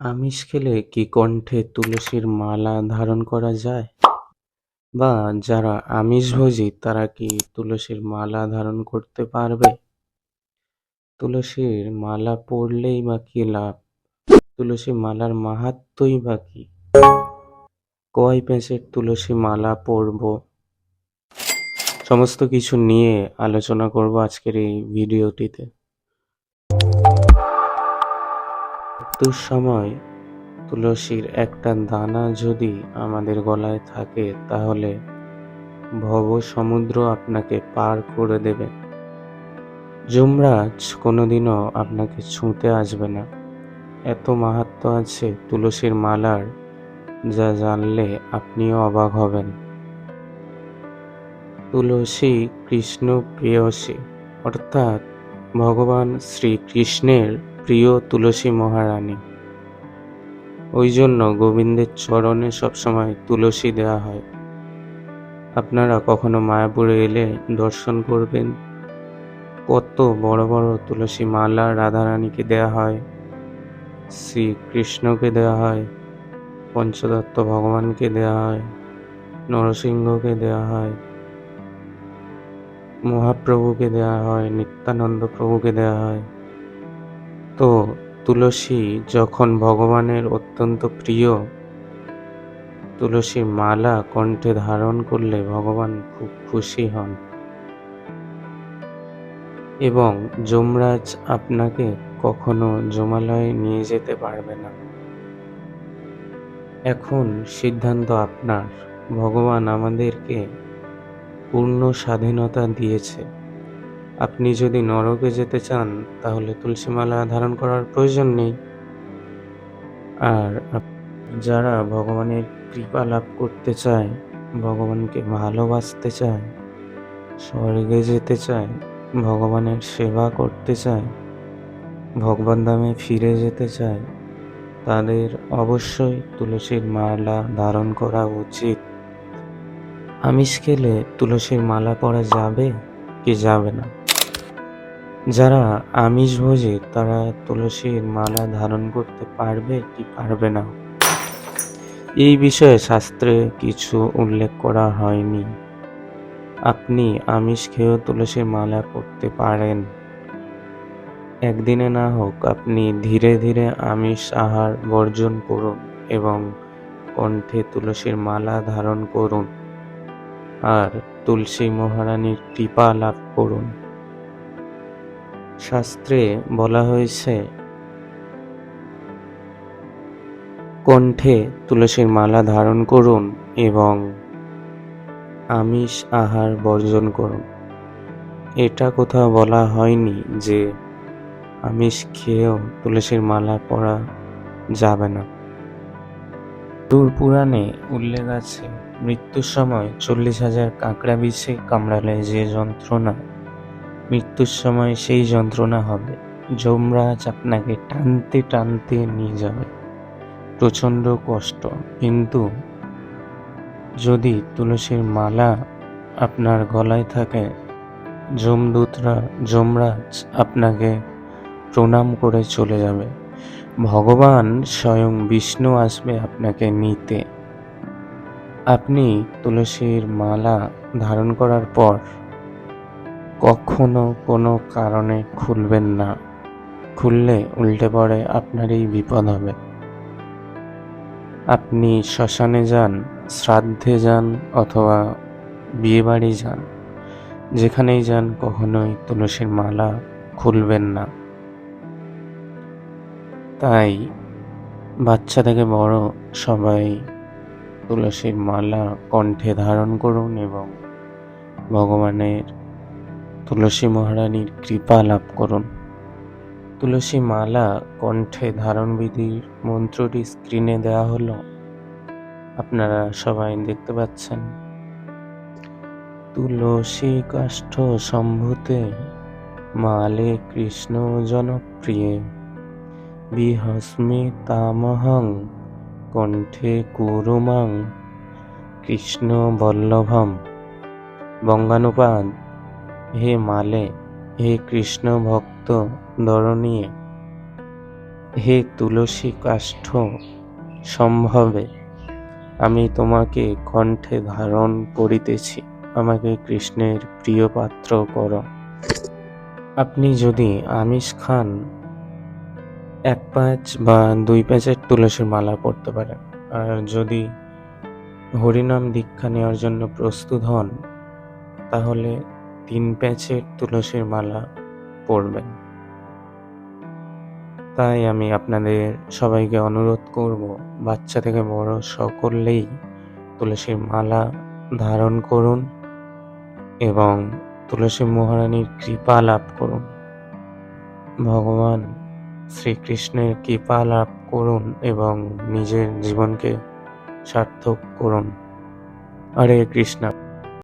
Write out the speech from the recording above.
আমিষ খেলে কি কণ্ঠে তুলসীর মালা ধারণ করা যায়? বা যারা আমিষভোজী, তারা কি তুলসীর মালা ধারণ করতে পারবে? তুলসীর মালা পরলেই বা কি লাভ? তুলসী মালার মাহাত্ম্যই বা কি কয় প্যাঁচের তুলসী মালা পরব? সমস্ত কিছু নিয়ে আলোচনা করব আজকের এই ভিডিওটিতে। মৃত্যুর সময় তুলসীর একটা দানা যদি আমাদের গলায় থাকে, তাহলে ভব সমুদ্র আপনাকে পার করে দেবে। যমরাজ কোনোদিনও আপনাকে ছুঁতে আসবে না। এত মাহাত্ম আছে তুলসীর মালার, যা জানলে আপনিও অবাক হবেন। তুলসী কৃষ্ণ প্রেয়সী, অর্থাৎ ভগবান শ্রীকৃষ্ণের প্রিয় তুলসী মহারানী। ওই জন্য গোবিন্দের চরণে সবসময় তুলসী দেওয়া হয়। আপনারা কখনো মায়াপুরে এলে দর্শন করবেন। কত বড় বড় তুলসী মালা রাধারানীকে দেয়া হয়। শ্রীকৃষ্ণকে দেওয়া হয়, পঞ্চদত্ত ভগবানকে দেওয়া হয়, নরসিংহকে দেওয়া হয়, মহাপ্রভুকে দেওয়া হয়, নিত্যানন্দ প্রভুকে দেওয়া হয়। তো তুলসী যখন ভগবানের অত্যন্ত প্রিয়, তুলসীর মালা কণ্ঠে ধারণ করলে ভগবান খুব খুশি হন। এবং যমরাজ আপনাকে কখনো যমালয়ে নিয়ে যেতে পারবে না। এখন সিদ্ধান্ত আপনার। ভগবান আমাদেরকে পূর্ণ স্বাধীনতা দিয়েছে। আপনি যদি নরকে যেতে চান, তাহলে তুলসীমালা ধারণ করার প্রয়োজন নেই। আর যারা ভগবানের কৃপা লাভ করতে চায়, ভগবানকে ভালোবাসতে চায়, স্বর্গে যেতে চায়, ভগবানের সেবা করতে চায়, ভগবান ধামে ফিরে যেতে চায়, তাদের অবশ্যই তুলসীর মালা ধারণ করা উচিত। আমিষ খেলে তুলসীর মালা পরা যাবে কি যাবে না? যারা আমিষ আমিষভোজী তারা তুলসীর মালা ধারণ করতে পারবে কি পারবে না? এই বিষয়ে শাস্ত্রে কিছু উল্লেখ করা হয়নি। আপনি আমিষ খেয়েও তুলসীর মালা করতে পারেন। একদিনে না হোক আপনি ধীরে ধীরে আমিষ আহার বর্জন করুন এবং কণ্ঠে তুলসীর মালা ধারণ করুন। আর তুলসী মহারানীর কৃপা লাভ করুন। শাস্ত্রে বলা হয়েছে, কণ্ঠে তুলসীর মালা ধারণ করুন এবং আমিষ আহার বর্জন করুন। এটা কোথাও বলা হয়নি যে আমিষ খেয়েও তুলসীর মালা পরা যাবে না। দূর পুরাণে উল্লেখ আছে, মৃত্যুর সময় চল্লিশ হাজার কাঁকড়া বিষে কামড়ালে যে যন্ত্রণা মৃত্যুর সময় সেই যন্ত্রণা হবে। যমরাজ আপনাকে টানতে টানতে নিয়ে যাবে। প্রচণ্ড কষ্ট। কিন্তু যদি তুলসীর মালা আপনার গলায় থাকে, যমদূতরা, যমরাজ আপনাকে প্রণাম করে চলে যাবে। ভগবান স্বয়ং বিষ্ণু আসবে আপনাকে নিতে। আপনি তুলসীর মালা ধারণ করার পর কখনো কোনো কারণে খুলবেন না। খুললে উল্টে পড়ে আপনারই বিপদ হবে। আপনি শ্মশানে যান, শ্রাদ্ধে যান অথবা বিয়েবাড়ি যান। যেখানেই যান কখনোই তুলসীর মালা খুলবেন না। তাই বাচ্চা থেকে বড় সবাই তুলসীর মালা কণ্ঠে ধারণ করুন এবং ভগবানের তুলসী মহারানীর কৃপা লাভ করুন। তুলসী মালা কণ্ঠে ধারণবিধির মন্ত্রটি স্ক্রিনে দেওয়া হলো। আপনারা সবাই দেখতে পাচ্ছেন। তুলসী কাষ্ঠ সম্ভূতে মালে কৃষ্ণ জনপ্রিয়ে। বিহস্মি তামহং কণ্ঠে কুরুমাং কৃষ্ণ বল্লভম। বঙ্গানুপাদ হে মালে, হে কৃষ্ণ ভক্ত দরণীয়ে হে তুলসী কাষ্ঠ সম্ভবে, আমি তোমাকে কণ্ঠে ধারণ করিতেছি। আমাকে কৃষ্ণের প্রিয় পাত্র কর। আপনি যদি আমিষ খান, এক প্যাঁচ বা দুই প্যাঁচের তুলসীর মালা পরতে পারেন। আর যদি হরিনাম দীক্ষা নেওয়ার জন্য প্রস্তুত হন, তাহলে তিন প্যাঁচের তুলসীর মালা পরবেন। তাই আমি আপনাদের সবাইকে অনুরোধ করব, বাচ্চা থেকে বড় সকলেই তুলসীর মালা ধারণ করুন এবং তুলসী মহারানীর কৃপা লাভ করুন। ভগবান শ্রীকৃষ্ণের কৃপা লাভ করুন এবং নিজের জীবনকে সার্থক করুন। হরে কৃষ্ণ।